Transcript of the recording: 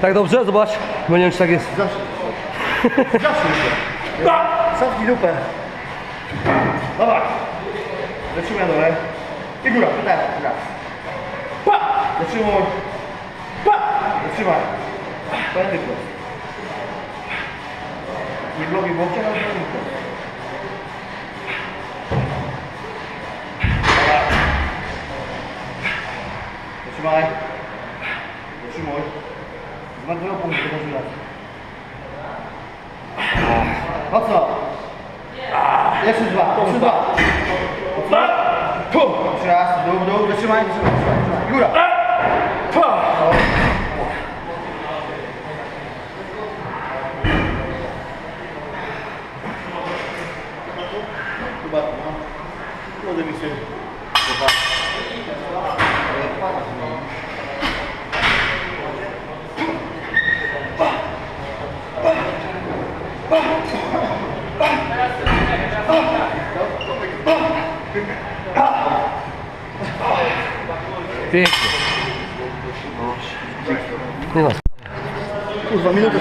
Tak dobrze? Zobacz. Bo nie wiem czy tak jest. Cofnij dupę. Dobra. Lecimy na dole. I góra. Tak, raz. Pa! Zatrzymuj. Pa! Zatrzymaj. Nie blokuj łokcia, ale wyprost. Dobra. Zatrzymaj. Zatrzymuj. Z martwego punktu wychodzi raz. Mocno. Jeszcze dwa, jeszcze dwa. Mocno. Jeszcze raz, dół, dół, wytrzymaj, wytrzymaj, wytrzymaj. Góra. Chyba, no. Mi się. Pięknie. Nie no. Kurwa, minutę